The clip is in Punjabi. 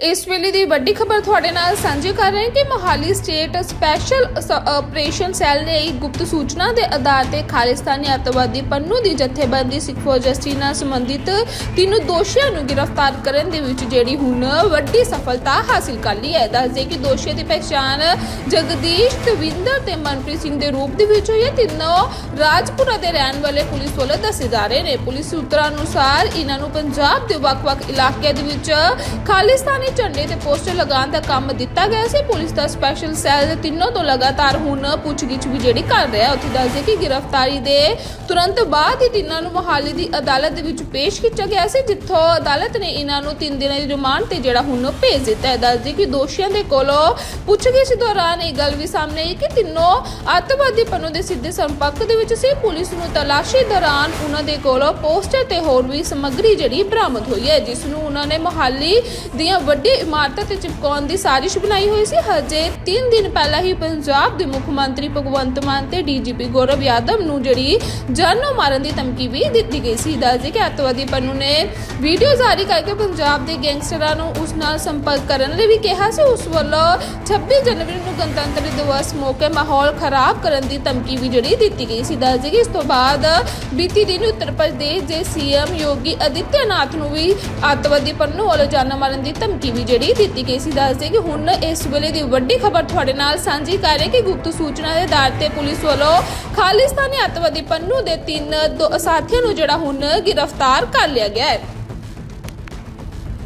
ਇਸ ਵੇਲੇ ਦੀ ਵੱਡੀ ਖਬਰ ਤੁਹਾਡੇ ਨਾਲ ਸਾਂਝੀ ਕਰ ਰਹੇ ਹਾਂ ਕਿ Mohali state special operation cell ਨੇ ਇੱਕ ਗੁਪਤ ਸੂਚਨਾ ਦੇ ਆਧਾਰ ਤੇ ਖਾਲਿਸਤਾਨੀ ਅੱਤਵਾਦੀ ਪੰਨੂ ਦੀ ਜਥੇਬੰਦੀ ਸਿੱਖ ਫੌਜਸਟੀ ਨਾਲ ਸੰਬੰਧਿਤ ਤਿੰਨ ਦੋਸ਼ੀਆਂ ਨੂੰ ਗ੍ਰਿਫਤਾਰ ਕਰਨ ਦੇ ਵਿੱਚ ਜਿਹੜੀ ਹੁਣ ਵੱਡੀ ਸਫਲਤਾ ਹਾਸਿਲ ਕਰ ਲਈ ਹੈ। ਦੱਸਦੇ ਕਿ ਦੋਸ਼ੀਆਂ ਦੀ ਪਛਾਣ ਜਗਦੀਸ਼ ਤਵਿੰਦਰ ਤੇ ਮਨਪ੍ਰੀਤ ਸਿੰਘ ਦੇ ਰੂਪ ਦੇ ਵਿੱਚ ਹੋਈ ਹੈ। ਤਿੰਨੋਂ ਰਾਜਪੁਰਾ ਦੇ ਰਹਿਣ ਵਾਲੇ ਪੁਲਿਸ ਵੱਲੋਂ ਦੱਸੇ ਜਾ ਰਹੇ ਨੇ। ਪੁਲਿਸ ਸੂਤਰਾਂ ਅਨੁਸਾਰ ਇਹਨਾਂ ਨੂੰ ਪੰਜਾਬ ਦੇ ਵੱਖ-ਵੱਖ ਇਲਾਕਿਆਂ ਦੇ ਵਿੱਚ ਖਾਲਿਸਤਾਨੀ ਝੰਡੇ ਤੇ ਪੋਸਟਰ ਲਗਾਉਣ ਦਾ ਕੰਮ ਦਿੱਤਾ ਗਿਆ ਸੀ। ਪੁਲਿਸ ਦਾ ਸਪੈਸ਼ਲ ਸੈੱਲ ਤਿੰਨੋਂ ਤੋਂ ਲਗਾਤਾਰ ਹੁਣ ਪੁੱਛਗਿੱਛ ਵੀ ਜਿਹੜੀ ਕਰ ਰਿਹਾ ਉੱਥੇ ਦੱਸਦੇ ਕਿ ਗ੍ਰਿਫਤਾਰੀ ਦੇ ਤੁਰੰਤ ਬਾਅਦ ਹੀ ਤਿੰਨਾਂ ਨੂੰ ਮੋਹਾਲੀ ਦੀ ਅਦਾਲਤ ਦੇ ਵਿੱਚ ਪੇਸ਼ ਕੀਤਾ ਗਿਆ ਸੀ, ਜਿੱਥੋਂ ਅਦਾਲਤ ਨੇ ਇਹਨਾਂ ਨੂੰ 3 ਦਿਨਾਂ ਦੀ ਰਿਮਾਂਡ ਤੇ ਜਿਹੜਾ ਹੁਣ ਭੇਜ ਦਿੱਤਾ ਹੈ। ਦੱਸਦੇ ਕਿ ਦੋਸ਼ੀਆਂ ਦੇ ਕੋਲੋਂ ਪੁੱਛਗਿੱਛ ਦੌਰਾਨ ਇਹ ਗੱਲ ਵੀ ਸਾਹਮਣੇ ਆਈ ਕਿ ਤਿੰਨੋਂ ਅੱਤਵਾਦੀ ਪੰਨੂ ਦੇ ਸਿੱਧੇ ਸੰਪਰਕ ਦੇ ਵਿੱਚ ਸੀ। ਪੁਲਿਸ ਨੂੰ ਤਲਾਸ਼ੀ ਦੌਰਾਨ ਉਹਨਾਂ ਦੇ ਕੋਲੋਂ ਪੋਸਟਰ ਤੇ ਹੋਰ ਵੀ ਸਮੱਗਰੀ ਜਿਹੜੀ ਬਰਾਮਦ ਹੋਈ ਹੈ, ਜਿਸ ਨੂੰ ਉਹਨਾਂ ਨੇ ਮੋਹਾਲੀ ਦੀਆਂ ਵੱਡੀ ਇਮਾਰਤ ਤੇ ਚਿਪਕਾਉਣ ਦੀ ਸਾਜ਼ਿਸ਼ ਬਣਾਈ ਹੋਈ ਸੀ। ਹਜੇ 3 ਦਿਨ ਪਹਿਲਾਂ ਹੀ ਪੰਜਾਬ ਦੇ ਮੁੱਖ ਮੰਤਰੀ ਭਗਵੰਤ ਮਾਨ ਤੇ ਡੀਜੀਪੀ ਗੌਰਵ ਯਾਦਵ ਨੂੰ ਜਿਹੜੀ ਜਾਨੋਂ ਮਾਰਨ ਦੀ ਧਮਕੀ ਵੀ ਦਿੱਤੀ ਗਈ ਸੀ। ਦੱਸਦੇ ਕਿ ਅੱਤਵਾਦੀ ਪੰਨੂ ਨੇ ਵੀਡੀਓ ਜਾਰੀ ਕਰਕੇ ਪੰਜਾਬ ਦੇ ਗੈਂਗਸਟਰਾਂ ਨੂੰ ਉਸ ਨਾਲ ਸੰਪਰਕ ਕਰਨ ਲਈ ਵੀ ਕਿਹਾ ਸੀ। ਉਸ ਵੱਲੋਂ 26 ਜਨਵਰੀ ਨੂੰ ਗਣਤੰਤਰ ਦਿਵਸ ਮੌਕੇ ਮਾਹੌਲ ਖਰਾਬ ਕਰਨ ਦੀ ਧਮਕੀ ਵੀ ਜਿਹੜੀ ਦਿੱਤੀ ਗਈ ਸੀ। ਦੱਸਦੇ ਕਿ ਇਸ ਤੋਂ ਬਾਅਦ ਬੀਤੀ ਦਿਨ ਉੱਤਰ ਪ੍ਰਦੇਸ਼ ਦੇ ਸੀਐਮ ਯੋਗੀ ਆਦਿੱਤਿਆਨਾਥ ਨੂੰ ਵੀ ਅੱਤਵਾਦੀ ਪੰਨੂ ਵੱਲੋਂ ਜਾਨੋਂ ਮਾਰਨ ਦੀ ਧਮਕੀ ਵੀ ਜਿਹੜੀ ਦਿੱਤੀ ਗਈ ਸੀ, ਦੱਸਦੇ ਕਿ ਹੁਣ ਇਸ ਵੇਲੇ ਦੀ ਵੱਡੀ ਖਬਰ ਤੁਹਾਡੇ ਨਾਲ ਸਾਂਝੀ ਕਰ ਰਹੇ ਕਿ ਗੁਪਤ ਸੂਚਨਾ ਦੇ ਆਧਾਰ ਤੇ ਪੁਲਿਸ ਵੱਲੋਂ ਖਾਲਿਸਤਾਨੀ ਅੱਤਵਾਦੀ ਪੰਨੂ ਦੇ ਤਿੰਨ ਦੋ- ਸਾਥੀਆਂ ਨੂੰ ਜਿਹੜਾ ਹੁਣ ਗ੍ਰਿਫਤਾਰ ਕਰ ਲਿਆ ਗਿਆ ਹੈ।